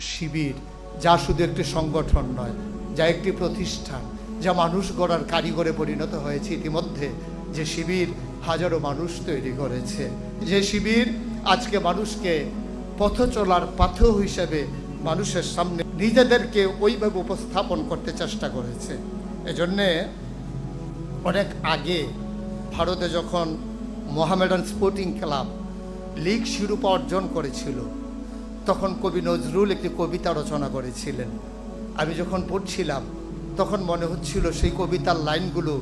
শিবির, যা শুধু একটি সংগঠন নয়, যা একটি প্রতিষ্ঠান, যা মানুষ গড়ার কারিগরে পরিণত হয়েছে ইতিমধ্যে। যে শিবির হাজারো মানুষ তৈরি করেছে। যে শিবির আজকে মানুষকে পথ চলার পাথ হিসেবে মানুষের সামনে নিজেদেরকে ওইভাবে উপস্থাপন করতে চেষ্টা করেছে। এজন্যে অনেক আগে ভারতে যখন মোহামেডান স্পোর্টিং ক্লাব লিগ শিরোপা অর্জন করেছিল তখন কবি নজরুল একটি কবিতা রচনা করেছিলেন। আমি যখন পড়ছিলাম, তখন মনে হচ্ছিল সেই কবিতার লাইনগুলো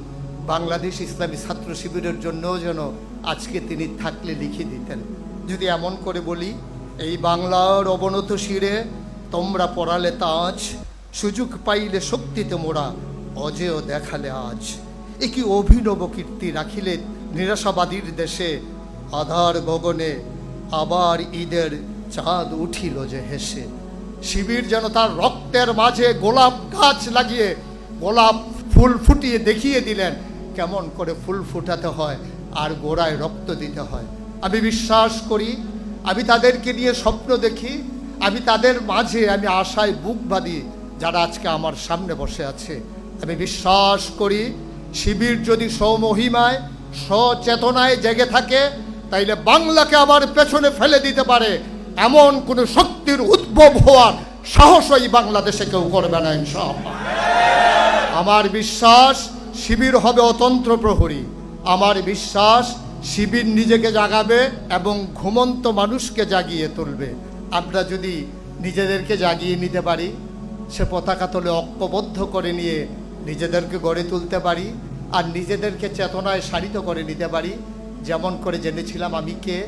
বাংলাদেশ ইসলামী ছাত্র শিবিরের জন্যও যেন আজকে তিনি থাকলে লিখে দিতেন। যদি এমন করে বলি, এই বাংলার অবনত শিরে তোমরা পড়ালে তাজ সুযোগ পাইলে শক্তিতে মোরা অজেয় দেখালে আজ। এ কি অভিনব কীর্তি রাখিলে নিরাশাবাদীর দেশে আধার গগনে আবার ঈদের চাঁদ উঠিল যে হেসে। শিবির যেন তার রক্তের মাঝে গোলাপ গাছ লাগিয়ে গোলাপ ফুল ফুটিয়ে দেখিয়ে দিলেন। কেমন করে ফুল ফুটাতে হয় আর গোড়ায় রক্ত দিতে হয়। আমি বিশ্বাস করি, আমি তাদেরকে নিয়ে স্বপ্ন দেখি, আমি তাদের মাঝে আমি আশায় বুক বাঁধি, যারা আজকে আমার সামনে বসে আছে। আমি বিশ্বাস করি, শিবির যদি স্বমহিমায় সচেতনায় জেগে থাকে, তাইলে বাংলাকে আবার পেছনে ফেলে দিতে পারে। এমন কোনো শক্তির উদ্ভব হওয়ার সাহস সাহসই বাংলাদেশে কেউ করবে না, ইনশাআল্লাহ। আমার বিশ্বাস, শিবির হবে অতন্ত্র প্রহরী। আমার বিশ্বাস, শিবির নিজেকে জাগাবে এবং ঘুমন্ত মানুষকে জাগিয়ে তুলবে। আমরা যদি নিজেদেরকে জাগিয়ে নিতে পারি, সে পতাকা তলে ঐক্যবদ্ধ করে নিয়ে নিজেদেরকে গড়ে তুলতে পারি আর নিজেদেরকে চেতনায় সারিত করে নিতে পারি, যেমন করে জেনেছিলাম আমি কে।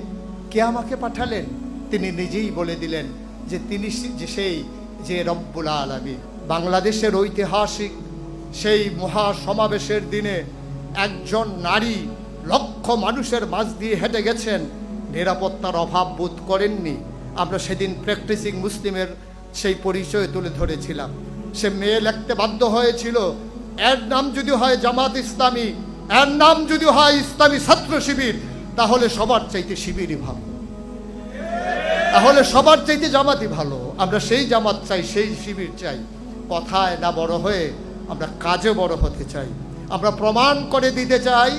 কে আমাকে পাঠালেন? তিনি নিজেই বলে দিলেন যে তিনি সেই যে রব্বুল আলমী বাংলাদেশের ঐতিহাসিক সেই মহা সমাবেশের দিনে একজন নারী লক্ষ মানুষের মাঝ দিয়ে হেঁটে গেছেন। নিরাপত্তার অভাব বোধ করেননি। আমরা সেদিন প্র্যাকটিসিং মুসলিমের সেই পরিচয় তুলে ধরেছিলাম। সে মেয়ে লিখতে বাধ্য হয়েছিল, এর নাম যদি হয় জামাত ইসলামী, এর নাম যদি হয় ইসলামী ছাত্র শিবির, তাহলে সবার চাইতে শিবিরই ভালো। তাহলে সবার চাইতে জামাতই ভালো। আমরা সেই জামাত চাই, সেই শিবির চাই। কথায় না বড় হয়ে আমরা কাজে বড় হতে চাই। আমরা প্রমাণ করে দিতে চাই,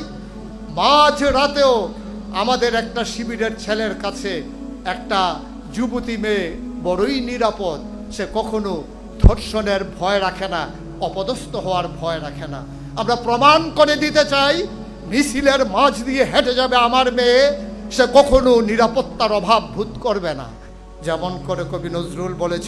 মাঝ রাতেও আমাদের একটা শিবিরের ছেলের কাছে একটা যুবতী মেয়ে বড়ই নিরাপদ, সে কখনো ধর্ষণের ভয় রাখে না, অপদস্থ হওয়ার ভয় রাখে না। আমরা প্রমাণ করে দিতে চাই, মিছিলের মাঝ দিয়ে হেঁটে যাবে আমার মেয়ে সে কখনো নিরাপত্তার অভাব ভূত করবে না। যেমন করে কবি নজরুল বলেছে